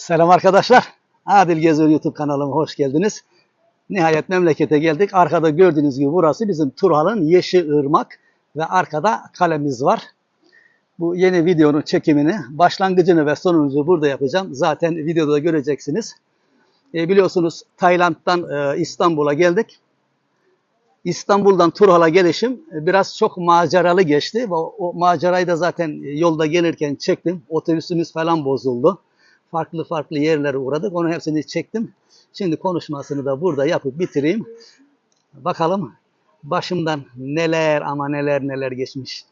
Selam arkadaşlar. Adil Geziyor YouTube kanalıma hoş geldiniz. Nihayet memlekete geldik. Arkada gördüğünüz gibi burası bizim Turhal'ın Yeşil Irmak ve arkada kalemiz var. Bu yeni videonun çekimini, başlangıcını ve sonunu burada yapacağım. Zaten videoda da göreceksiniz. E, biliyorsunuz Tayland'dan e, İstanbul'a geldik. İstanbul'dan Turhal'a gelişim e, biraz çok maceralı geçti. O, o macerayı da zaten yolda gelirken çektim. Otobüsümüz falan bozuldu. Farklı farklı yerlere uğradık. Onu hepsini çektim. Şimdi konuşmasını da burada yapıp bitireyim. Bakalım başımdan neler ama neler neler geçmiş.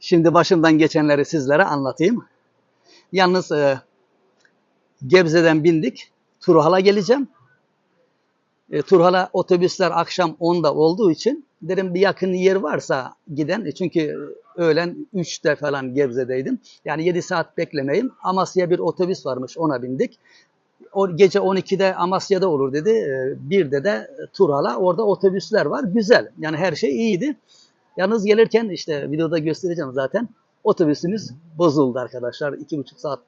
Şimdi başımdan geçenleri sizlere anlatayım. Yalnız e, Gebze'den bindik. Turhal'a geleceğim. E, Turhal'a otobüsler akşam 10'da olduğu için dedim bir yakın yer varsa giden. E, çünkü öğlen 3'te falan Gebze'deydim. Yani 7 saat beklemeyim. Amasya'ya bir otobüs varmış ona bindik. O gece 12'de Amasya'da olur dedi. E, bir de Turhal'a orada otobüsler var. Güzel. Yani her şey iyiydi. Yalnız gelirken işte videoda göstereceğim zaten. Otobüsümüz bozuldu arkadaşlar. iki buçuk saat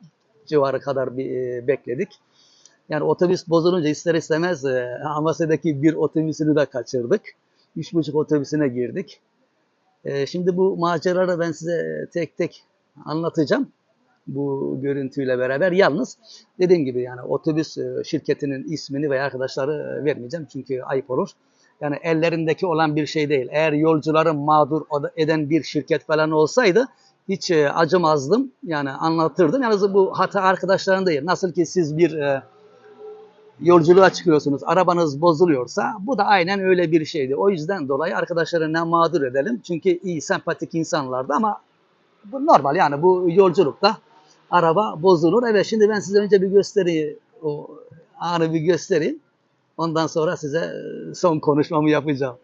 civarı kadar bir e, bekledik. Yani otobüs bozulunca ister istemez e, Amasya'daki bir otobüsünü de kaçırdık. Üç buçuk otobüsüne girdik. E, şimdi bu maceraları ben size tek tek anlatacağım. Bu görüntüyle beraber. Yalnız dediğim gibi yani otobüs e, şirketinin ismini veya arkadaşları e, vermeyeceğim. Çünkü ayıp olur. Yani ellerindeki olan bir şey değil. Eğer yolcuları mağdur eden bir şirket falan olsaydı hiç e, acımazdım. Yani anlatırdım. Yalnız bu hata arkadaşların değil. Nasıl ki siz bir yolculuğa çıkıyorsunuz, arabanız bozuluyorsa bu da aynen öyle bir şeydi. O yüzden dolayı arkadaşları ne mağdur edelim. Çünkü iyi, sempatik insanlardı ama bu normal yani bu yolculukta araba bozulur. Evet şimdi ben size önce bir göstereyim. O anı bir göstereyim. Ondan sonra size e, son konuşmamı yapacağım.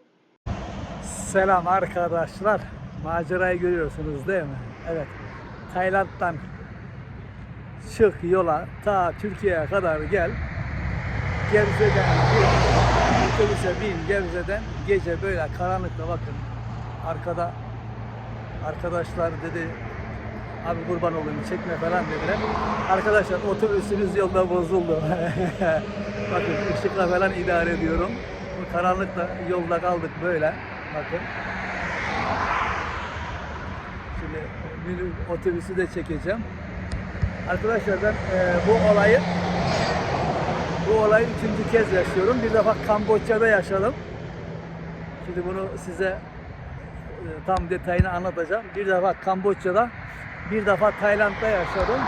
Selam arkadaşlar. Macerayı görüyorsunuz değil mi? Evet. Tayland'dan çık yola ta Türkiye'ye kadar gel. Gebze'den otobüse bin Gebze'den gece böyle karanlıkta bakın arkada arkadaşlar dedi abi kurban olayım çekme falan dediler. Arkadaşlar otobüsünüz yolda bozuldu. bakın ışıkla falan idare ediyorum. Bu karanlıkta yolda kaldık böyle. Bakın. Şimdi otobüsü de çekeceğim. Arkadaşlar ben e, bu olayı bu olayı üçüncü kez yaşıyorum. Bir defa Kamboçya'da yaşadım. Şimdi bunu size e, tam detayını anlatacağım. Bir defa Kamboçya'da, bir defa Tayland'da yaşadım.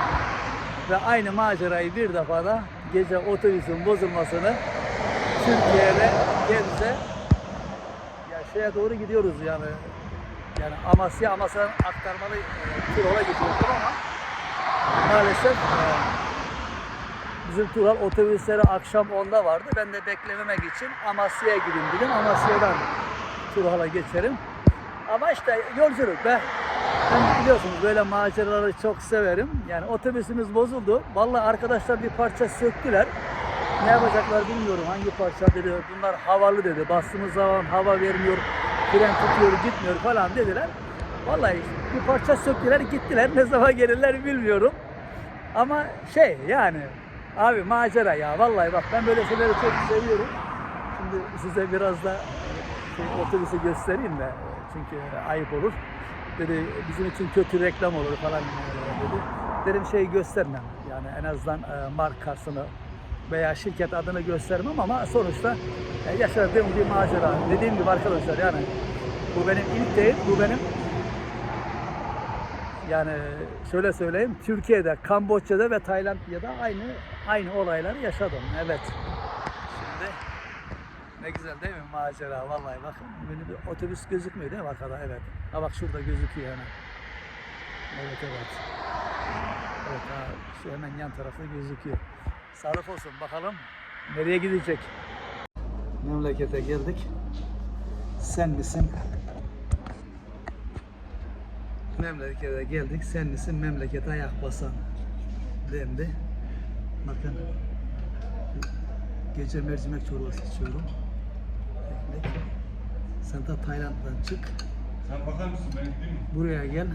Ve aynı macerayı bir defa da gece otobüsün bozulmasını Türkiye'de Gebze ya şeye doğru gidiyoruz yani yani Amasya Amasya'dan aktarmalı e, Turhal'a gidiyordum ama maalesef e, bizim Tural otobüsleri akşam 10'da vardı. Ben de beklememek için Amasya'ya gideyim dedim. Amasya'dan Turhal'a geçerim. Ama işte yolculuk be. Ben biliyorsunuz böyle maceraları çok severim. Yani otobüsümüz bozuldu. Vallahi arkadaşlar bir parça söktüler. Ne yapacaklar bilmiyorum. Hangi parça dedi. Bunlar havalı dedi. Bastığımız zaman hava vermiyor. Fren tutuyor gitmiyor falan dediler. Vallahi bir parça söktüler gittiler. Ne zaman gelirler bilmiyorum. Ama şey yani abi macera ya vallahi bak ben böyle şeyleri çok seviyorum. Şimdi size biraz da şey, otobüsü göstereyim de çünkü ayıp olur. Dedi bizim için kötü reklam olur falan dedi. Dedim şey göstermem yani en azından e, markasını veya şirket adını göstermem ama sonuçta e, yaşadığım bir macera. Dediğim gibi arkadaşlar yani bu benim ilk değil, bu benim yani şöyle söyleyeyim Türkiye'de, Kamboçya'da ve Tayland'da aynı aynı olayları yaşadım. Evet. Şimdi ne güzel değil mi macera vallahi bakın. Benim otobüs gözükmüyor değil mi arkada? Evet. Ha bak şurada gözüküyor hemen. Evet evet. Evet ha, şu hemen yan tarafta gözüküyor. Sağlık olsun bakalım nereye gidecek? Memlekete geldik. Sen misin? Memlekete geldik. Sen misin memlekete ayak basan? Dendi. Bakın gece mercimek çorbası içiyorum. Ekmek. Sen de Tayland'dan çık. Sen bakar mısın ben gideyim mi? Buraya gel.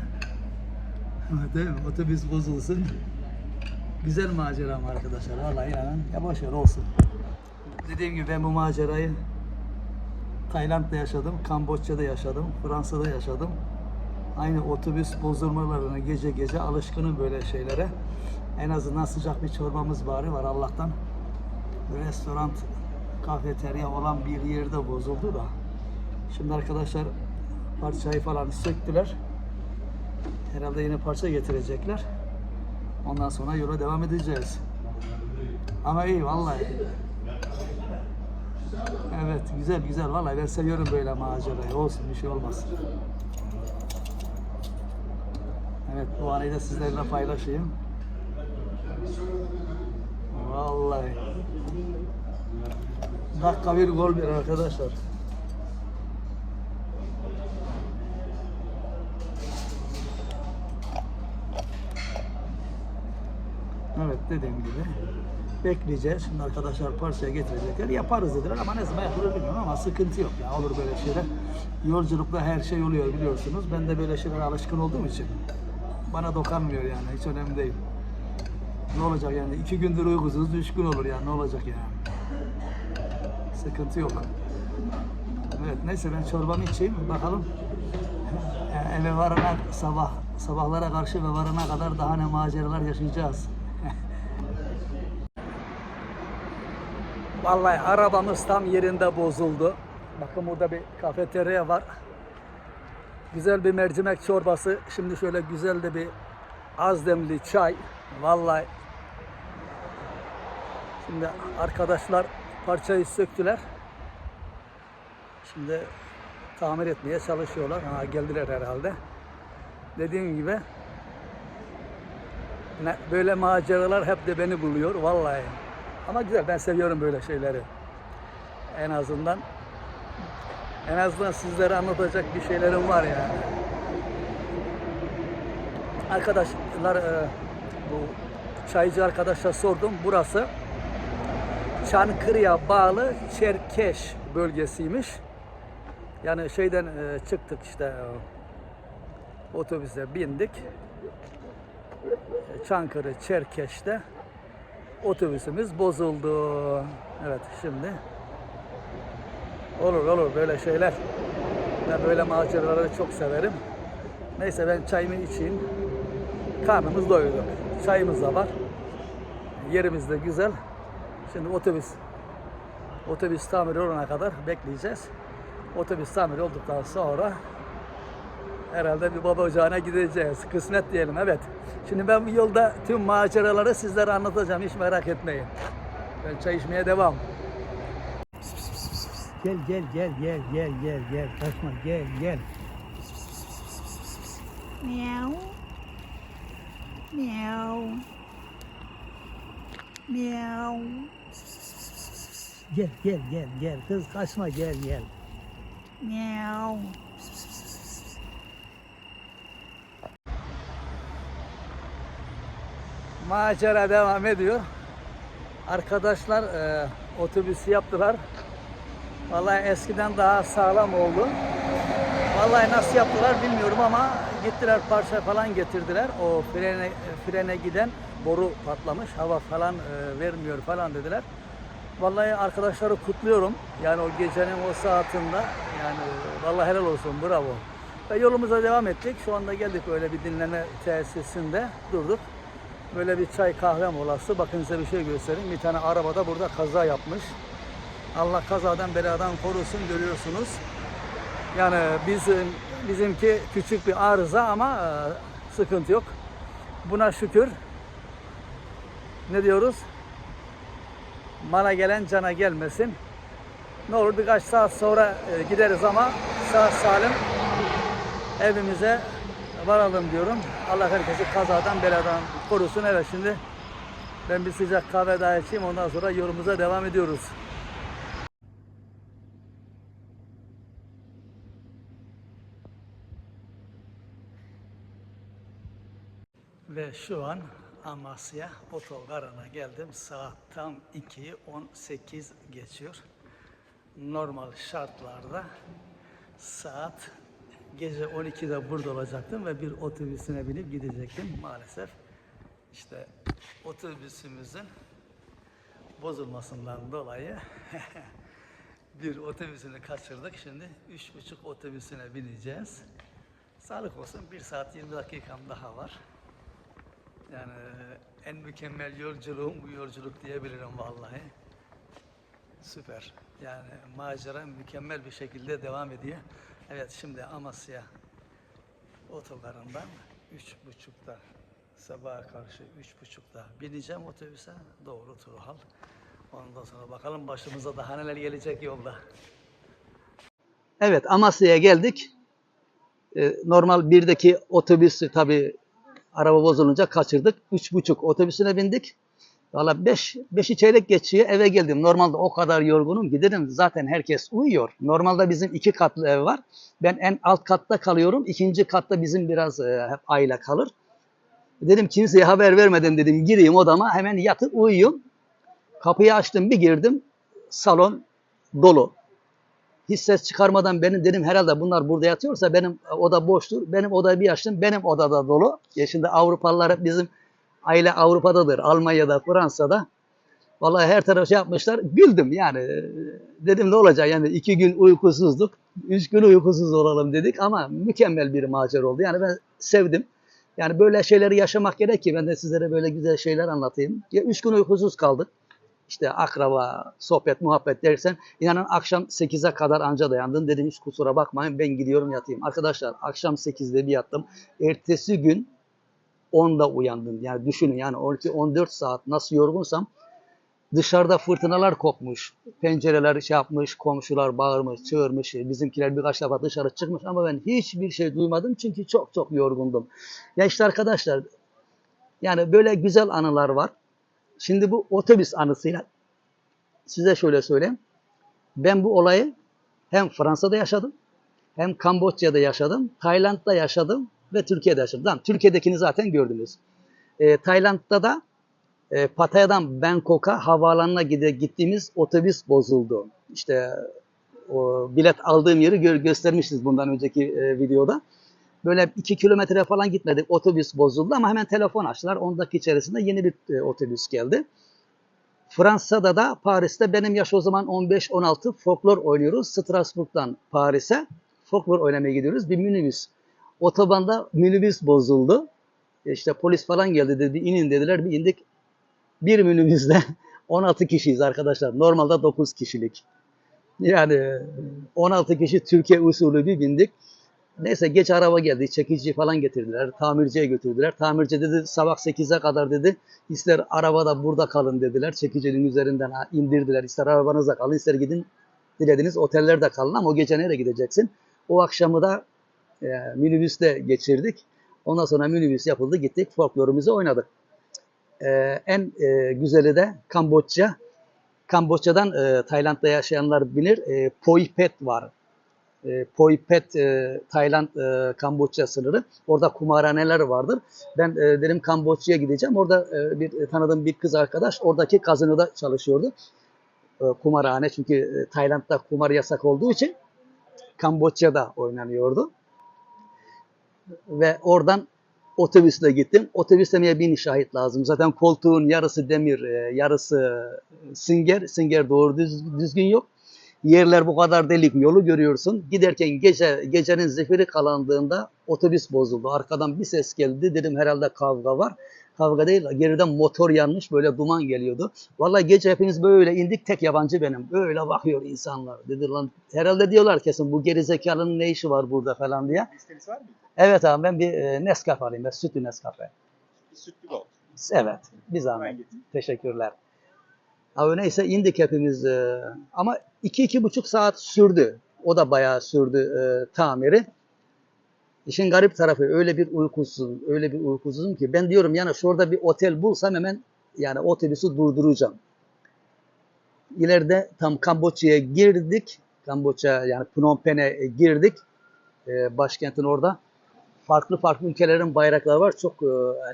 Değil mi? Otobüs bozulsun. Güzel maceram arkadaşlar. Vallahi inanın. Ya ver olsun. Dediğim gibi ben bu macerayı Tayland'da yaşadım, Kamboçya'da yaşadım, Fransa'da yaşadım. Aynı otobüs bozulmalarına gece gece alışkınım böyle şeylere. En azından sıcak bir çorbamız bari var Allah'tan. Restoran, kafeterya olan bir yerde bozuldu da. Şimdi arkadaşlar parçayı falan söktüler. Herhalde yine parça getirecekler. Ondan sonra yola devam edeceğiz. Ama iyi vallahi. Evet güzel güzel vallahi ben seviyorum böyle macerayı. Olsun bir şey olmaz. Evet bu anıyı da sizlerle paylaşayım. Vallahi. Dakika bir gol bir arkadaşlar. Evet dediğim gibi bekleyeceğiz. Şimdi arkadaşlar parçaya getirecekler. Yaparız dediler ama ne zaman yapılır bilmiyorum ama sıkıntı yok ya. Olur böyle şeyler. Yolculukta her şey oluyor biliyorsunuz. Ben de böyle şeylere alışkın olduğum için bana dokanmıyor yani. Hiç önemli değil. Ne olacak yani? iki gündür uykusuz, üç gün olur yani. Ne olacak yani? Sıkıntı yok. Evet neyse ben çorbamı içeyim. Bakalım e, eve varana sabah sabahlara karşı ve varana kadar daha ne maceralar yaşayacağız. Vallahi arabamız tam yerinde bozuldu. Bakın burada bir kafeterya var. Güzel bir mercimek çorbası. Şimdi şöyle güzel de bir az demli çay. Vallahi Şimdi arkadaşlar parçayı söktüler. Şimdi tamir etmeye çalışıyorlar. Ha, geldiler herhalde. Dediğim gibi böyle maceralar hep de beni buluyor vallahi. Ama güzel ben seviyorum böyle şeyleri. En azından en azından sizlere anlatacak bir şeylerim var yani. Arkadaşlar e, bu çaycı arkadaşa sordum. Burası Çankırı'ya bağlı Çerkeş bölgesiymiş. Yani şeyden e, çıktık işte e, otobüse bindik. Çankırı Çerkeş'te otobüsümüz bozuldu. Evet şimdi olur olur böyle şeyler. Ben böyle maceraları çok severim. Neyse ben çayımı içeyim. Karnımız doydu. Çayımız da var. Yerimiz de güzel. Şimdi otobüs otobüs tamiri olana kadar bekleyeceğiz. Otobüs tamiri olduktan sonra herhalde bir baba ocağına gideceğiz. Kısmet diyelim evet. Şimdi ben bu yolda tüm maceraları sizlere anlatacağım. Hiç merak etmeyin. Ben çay içmeye devam. Gel gel gel gel gel gel gel kaçma gel gel. Meow. Meow. Meow. Gel gel gel gel kız kaçma gel gel. Meow. Macera devam ediyor. Arkadaşlar e, otobüsü yaptılar. Vallahi eskiden daha sağlam oldu. Vallahi nasıl yaptılar bilmiyorum ama gittiler parça falan getirdiler. O frene frene giden boru patlamış. Hava falan e, vermiyor falan dediler. Vallahi arkadaşları kutluyorum. Yani o gecenin o saatinde yani vallahi helal olsun bravo. Ve yolumuza devam ettik. Şu anda geldik öyle bir dinleme tesisinde durduk. Böyle bir çay kahve molası. Bakın size bir şey göstereyim. Bir tane arabada burada kaza yapmış. Allah kazadan beladan korusun görüyorsunuz. Yani bizim bizimki küçük bir arıza ama e, sıkıntı yok. Buna şükür. Ne diyoruz? Mala gelen cana gelmesin. Ne olur birkaç saat sonra e, gideriz ama sağ salim evimize varalım diyorum. Allah herkesi kazadan beladan korusun. Evet şimdi ben bir sıcak kahve daha içeyim ondan sonra yolumuza devam ediyoruz. Ve şu an Amasya otogarına geldim. Saat tam 2.18 geçiyor. Normal şartlarda Saat gece 12'de burada olacaktım ve bir otobüsüne binip gidecektim maalesef. İşte otobüsümüzün bozulmasından dolayı bir otobüsünü kaçırdık. Şimdi üç buçuk otobüsüne bineceğiz. Sağlık olsun bir saat 20 dakikam daha var. Yani en mükemmel yolculuğum bu yolculuk diyebilirim vallahi. Süper. Yani macera mükemmel bir şekilde devam ediyor. Evet şimdi Amasya otogarından üç buçukta sabaha karşı üç buçukta bineceğim otobüse doğru Turhal. Ondan sonra bakalım başımıza daha neler gelecek yolda. Evet Amasya'ya geldik. Ee, normal birdeki otobüsü tabi araba bozulunca kaçırdık. Üç buçuk otobüsüne bindik. Valla beş, beşi çeyrek geçiyor eve geldim. Normalde o kadar yorgunum ki dedim zaten herkes uyuyor. Normalde bizim iki katlı ev var. Ben en alt katta kalıyorum. İkinci katta bizim biraz e, hep aile kalır. Dedim kimseye haber vermeden dedim gireyim odama hemen yatıp uyuyayım. Kapıyı açtım bir girdim. Salon dolu. Hiç ses çıkarmadan benim dedim herhalde bunlar burada yatıyorsa benim oda boştur. Benim odayı bir açtım. Benim odada dolu. Ya şimdi Avrupalılar bizim aile Avrupa'dadır. Almanya'da, Fransa'da. Vallahi her taraf şey yapmışlar. Güldüm yani. Dedim ne olacak yani iki gün uykusuzduk. Üç gün uykusuz olalım dedik ama mükemmel bir macera oldu. Yani ben sevdim. Yani böyle şeyleri yaşamak gerek ki ben de sizlere böyle güzel şeyler anlatayım. Ya üç gün uykusuz kaldık. İşte akraba, sohbet, muhabbet dersen inanın akşam 8'e kadar anca dayandım. Dedim hiç kusura bakmayın ben gidiyorum yatayım. Arkadaşlar akşam 8'de bir yattım. Ertesi gün 10'da uyandım. Yani düşünün yani 12-14 saat nasıl yorgunsam dışarıda fırtınalar kopmuş. Pencereler şey yapmış, komşular bağırmış, çığırmış. Bizimkiler birkaç defa dışarı çıkmış ama ben hiçbir şey duymadım çünkü çok çok yorgundum. Ya işte arkadaşlar yani böyle güzel anılar var. Şimdi bu otobüs anısıyla size şöyle söyleyeyim. Ben bu olayı hem Fransa'da yaşadım, hem Kamboçya'da yaşadım, Tayland'da yaşadım ve Türkiye'de yaşadım. Tamam, Türkiye'dekini zaten gördünüz. Ee, Tayland'da da e, Pattaya'dan Bangkok'a havaalanına gide, gittiğimiz otobüs bozuldu. İşte o bilet aldığım yeri gö- göstermişiz bundan önceki e, videoda. Böyle iki kilometre falan gitmedik. Otobüs bozuldu ama hemen telefon açtılar. 10 dakika içerisinde yeni bir e, otobüs geldi. Fransa'da da Paris'te benim yaş o zaman 15-16 folklor oynuyoruz. Strasbourg'dan Paris'e folklor oynamaya gidiyoruz. Bir minibüs. Otobanda minibüs bozuldu. İşte polis falan geldi dedi inin dediler bir indik. Bir minibüsle 16 kişiyiz arkadaşlar. Normalde 9 kişilik. Yani 16 kişi Türkiye usulü bir bindik. Neyse geç araba geldi. Çekici falan getirdiler. Tamirciye götürdüler. Tamirci dedi sabah 8'e kadar dedi. İster arabada burada kalın dediler. Çekicinin üzerinden indirdiler. İster arabanıza kalın ister gidin dilediğiniz otellerde kalın ama o gece nereye gideceksin? O akşamı da e, minibüste geçirdik. Ondan sonra minibüs yapıldı gittik folklorumuzu oynadık. E, en e, güzeli de Kamboçya. Kamboçya'dan e, Tayland'da yaşayanlar bilir. E, Poipet var e, Poipet, e, Tayland, e, Kamboçya sınırı. Orada kumarhaneler vardır. Ben e, dedim Kamboçya'ya gideceğim. Orada e, bir e, tanıdığım bir kız arkadaş oradaki kazinoda çalışıyordu. E, kumarhane çünkü e, Tayland'da kumar yasak olduğu için Kamboçya'da oynanıyordu. Ve oradan otobüsle gittim. Otobüslemeye bin şahit lazım. Zaten koltuğun yarısı demir, e, yarısı sünger. Sünger doğru düz- düzgün yok yerler bu kadar delik yolu görüyorsun. Giderken gece gecenin zifiri kalandığında otobüs bozuldu. Arkadan bir ses geldi. Dedim herhalde kavga var. Kavga değil, geriden motor yanmış böyle duman geliyordu. Vallahi gece hepimiz böyle indik tek yabancı benim. Böyle bakıyor insanlar. Dedi lan herhalde diyorlar kesin bu gerizekalının ne işi var burada falan diye. İsteniz var mı? Evet abi ben bir e, Nescafe alayım. Ben sütlü Nescafe. Sütlü gold. Evet bir zahmet. Teşekkürler. Abi neyse indik hepimiz e, ama iki iki buçuk saat sürdü. O da bayağı sürdü e, tamiri. İşin garip tarafı öyle bir uykusuzum, öyle bir uykusuzum ki ben diyorum yani şurada bir otel bulsam hemen yani otobüsü durduracağım. İleride tam Kamboçya'ya girdik. Kamboçya yani Phnom Penh'e girdik. E, başkentin orada. Farklı farklı ülkelerin bayrakları var. Çok e,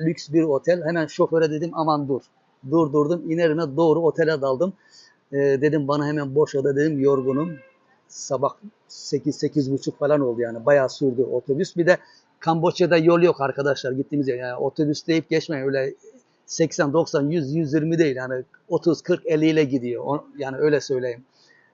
lüks bir otel. Hemen şoföre dedim aman dur durdurdum. İnerime doğru otele daldım. Ee, dedim bana hemen boş oda dedim yorgunum. sabah 8 buçuk falan oldu yani bayağı sürdü otobüs. Bir de Kamboçya'da yol yok arkadaşlar gittiğimiz yer. Yani otobüs deyip geçmeyin öyle 80 90 100 120 değil yani 30 40 50 ile gidiyor. Yani öyle söyleyeyim.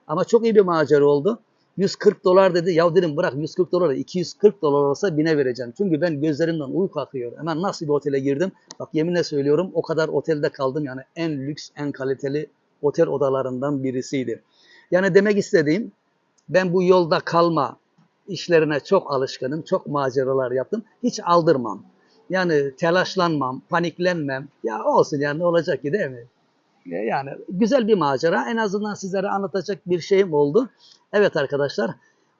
Ama çok iyi bir macera oldu. 140 dolar dedi. Ya dedim bırak 140 dolar 240 dolar olsa bine vereceğim. Çünkü ben gözlerimden uyku akıyor. Hemen nasıl bir otele girdim. Bak yeminle söylüyorum o kadar otelde kaldım. Yani en lüks en kaliteli otel odalarından birisiydi. Yani demek istediğim ben bu yolda kalma işlerine çok alışkınım. Çok maceralar yaptım. Hiç aldırmam. Yani telaşlanmam, paniklenmem. Ya olsun yani ne olacak ki değil mi? Yani güzel bir macera. En azından sizlere anlatacak bir şeyim oldu. Evet arkadaşlar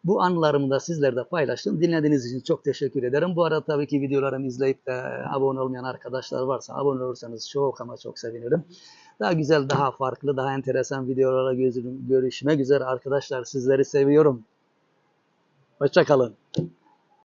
bu anılarımı da sizlerle paylaştım. Dinlediğiniz için çok teşekkür ederim. Bu arada tabii ki videolarımı izleyip de abone olmayan arkadaşlar varsa abone olursanız çok ama çok sevinirim. Daha güzel, daha farklı, daha enteresan videolara görüşmek üzere arkadaşlar. Sizleri seviyorum. Hoşçakalın.